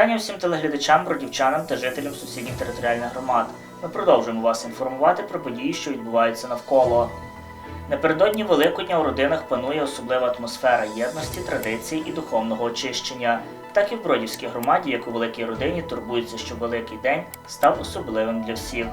Вітання всім телеглядачам, бродівчанам та жителям сусідніх територіальних громад. Ми продовжуємо вас інформувати про події, що відбуваються навколо. Напередодні Великодня у родинах панує особлива атмосфера єдності, традицій і духовного очищення. Так і в Бродівській громаді, як у великій родині, турбуються, щоб Великий день став особливим для всіх.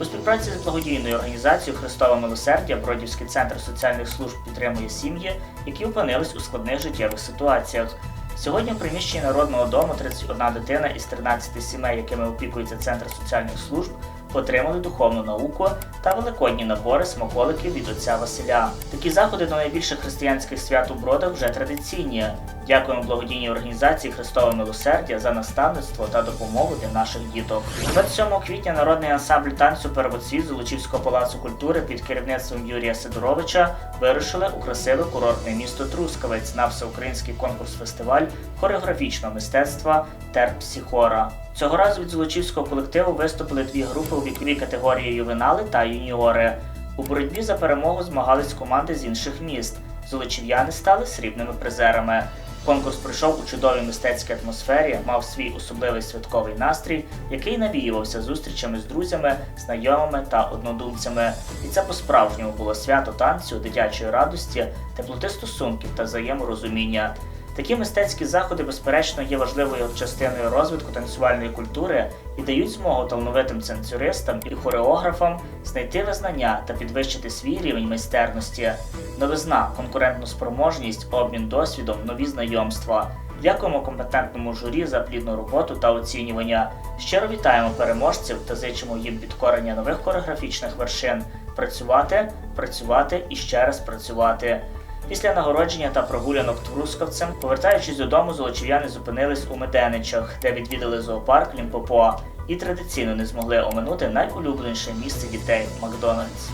У співпраці з благодійною організацією Христове милосердя Бродівський центр соціальних служб підтримує сім'ї, які опинились у складних життєвих ситуаціях. Сьогодні в приміщенні народного дому 31 дитина із 13 сімей, якими опікується центр соціальних служб, отримали духовну науку та великодні набори смаколиків від отця Василя. Такі заходи до найбільших християнських свят у бродах вже традиційні. Дякуємо благодійній організації Христове милосердя за наставництво та допомогу для наших діток. 27 квітня народний ансамбль танцю Первоцвіт Золочівського палацу культури під керівництвом Юрія Сидоровича вирушили у красиве курортне місто Трускавець на всеукраїнський конкурс-фестиваль хореографічного мистецтва Терпсіхора. Цього разу від Золочівського колективу виступили дві групи у віковій категорії ювенали та юніори. У боротьбі за перемогу змагались команди з інших міст. Золочів'яни стали срібними призерами. Конкурс пройшов у чудовій мистецькій атмосфері, мав свій особливий святковий настрій, який навіювався зустрічами з друзями, знайомими та однодумцями. І це по-справжньому було свято танцю, дитячої радості, теплоти стосунків та взаєморозуміння. Такі мистецькі заходи, безперечно, є важливою частиною розвитку танцювальної культури і дають змогу талановитим цензюристам і хореографам знайти визнання та підвищити свій рівень майстерності, новизна, конкурентну спроможність, обмін досвідом, нові знайомства. Дякуємо компетентному журі за плідну роботу та оцінювання. Щиро вітаємо переможців та зичимо їм підкорення нових хореографічних вершин. Працювати, працювати і ще раз працювати. Після нагородження та прогулянок Трускавцем, повертаючись додому, золочів'яни зупинились у Меденичах, де відвідали зоопарк Лімпопо і традиційно не змогли оминути найулюбленіше місце дітей Макдональдс.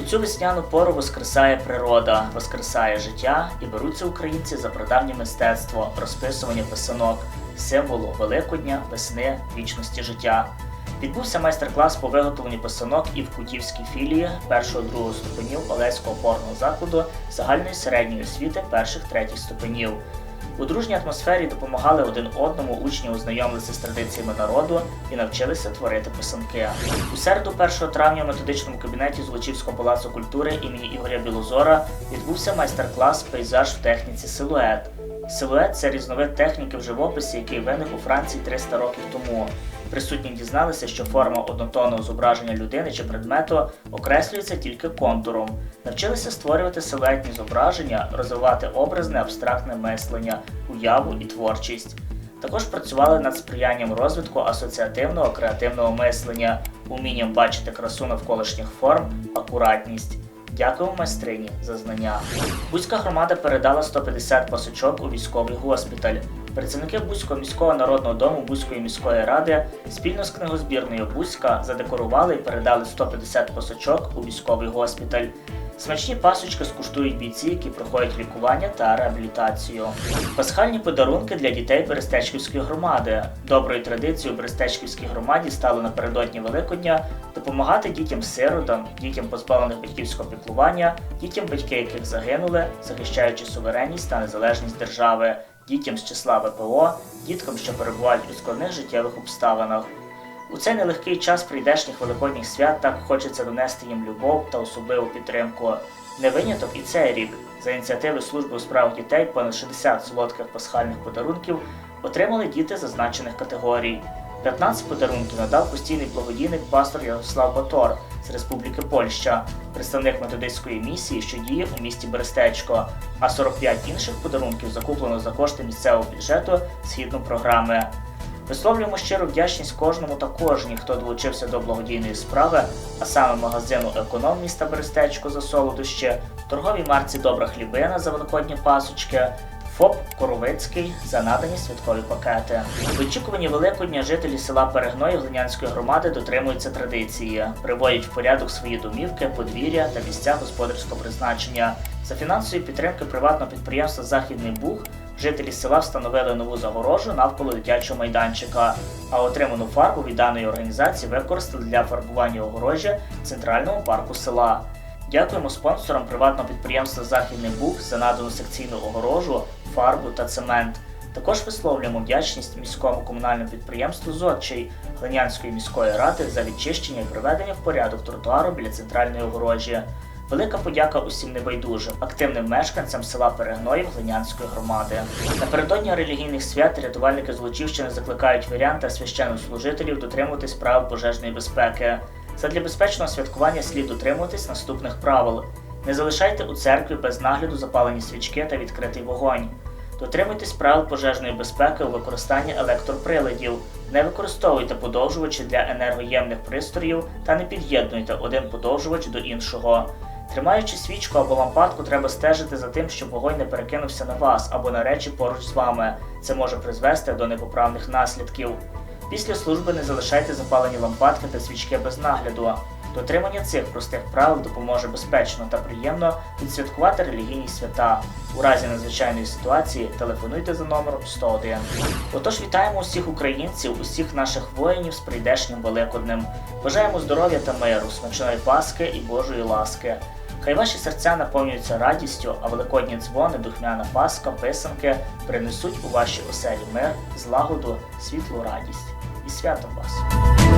У цю весняну пору воскресає природа, воскресає життя і беруться українці за прадавнє мистецтво, розписування писанок, символу Великодня, весни, вічності життя. Відбувся майстер-клас по виготовленню писанок і в Кутівській філії першого-другого ступенів Олеського опорного закладу загальної середньої освіти перших-третіх ступенів. У дружній атмосфері допомагали один одному учні ознайомилися з традиціями народу і навчилися творити писанки. У середу, 1 травня, в методичному кабінеті Злочівського палацу культури імені Ігоря Білозора відбувся майстер-клас Пейзаж в техніці силует. Силует це різновид техніки в живописі, який виник у Франції 300 років тому. Присутні дізналися, що форма однотонного зображення людини чи предмету окреслюється тільки контуром. Навчилися створювати силуетні зображення, розвивати образне абстрактне мислення, уяву і творчість. Також працювали над сприянням розвитку асоціативного креативного мислення, умінням бачити красу навколишніх форм, акуратність. Дякуємо майстрині за знання. Бузька громада передала 150 пасочок у військовий госпіталь. Працівники Бузького міського народного дому Бузької міської ради спільно з книгозбірною Бузька задекорували і передали 150 пасочок у військовий госпіталь. Смачні пасочки скуштують бійці, які проходять лікування та реабілітацію. Пасхальні подарунки для дітей Берестечківської громади. Доброю традицією Берестечківській громаді стало напередодні Великодня допомагати дітям-сиротам, дітям позбавлених батьківського піклування, дітям, батьки яких загинули, захищаючи суверенність та незалежність держави, дітям з числа ВПО, діткам, що перебувають у складних життєвих обставинах. У цей нелегкий час прийдешніх великодніх свят так хочеться донести їм любов та особливу підтримку. Не виняток і цей рік. За ініціативи служби у справах дітей понад 60 солодких пасхальних подарунків отримали діти зазначених категорій. 15 подарунків надав постійний благодійник пастор Ярослав Батор з Республіки Польща, представник методистської місії, що діє у місті Берестечко, а 45 інших подарунків закуплено за кошти місцевого бюджету згідно програми. Висловлюємо щиру вдячність кожному та кожній, хто долучився до благодійної справи, а саме магазину Економ міста Берестечко за солодощі, торговій марці Добра хлібина за великодні пасочки, ФОП Коровицький за надані святкові пакети. В очікуванні Великодня жителі села Перегної Глинянської громади дотримуються традиції, приводять в порядок свої домівки, подвір'я та місця господарського призначення. За фінансової підтримки приватного підприємства Західний Буг жителі села встановили нову загорожу навколо дитячого майданчика, а отриману фарбу від даної організації використали для фарбування огорожі в центральному парку села. Дякуємо спонсорам приватного підприємства Західний Буг за надану секційну огорожу, фарбу та цемент. Також висловлюємо вдячність міському комунальному підприємству «Зодчий» Глинянської міської ради за відчищення і приведення в порядок тротуару біля центральної огорожі. Велика подяка усім небайдужим, активним мешканцям села Перегноїв Глинянської громади. Напередодні релігійних свят рятувальники Злочівщини закликають вірян та священнослужителів дотримуватись правил пожежної безпеки. Задля безпечного святкування слід дотримуватись наступних правил: не залишайте у церкві без нагляду запалені свічки та відкритий вогонь. Дотримуйтесь правил пожежної безпеки у використанні електроприладів. Не використовуйте подовжувачі для енергоємних пристроїв та не під'єднуйте один подовжувач до іншого. Тримаючи свічку або лампадку, треба стежити за тим, щоб вогонь не перекинувся на вас або на речі поруч з вами. Це може призвести до непоправних наслідків. Після служби не залишайте запалені лампадки та свічки без нагляду. Дотримання цих простих правил допоможе безпечно та приємно відсвяткувати релігійні свята. У разі надзвичайної ситуації телефонуйте за номером 101. Отож вітаємо усіх українців, усіх наших воїнів з прийдешнім Великоднем. Бажаємо здоров'я та миру, смачної Паски і Божої ласки. Хай ваші серця наповнюються радістю, а великодні дзвони, духмяна Паска, писанки принесуть у ваші оселі мир, злагоду, світлу радість. І святом вас!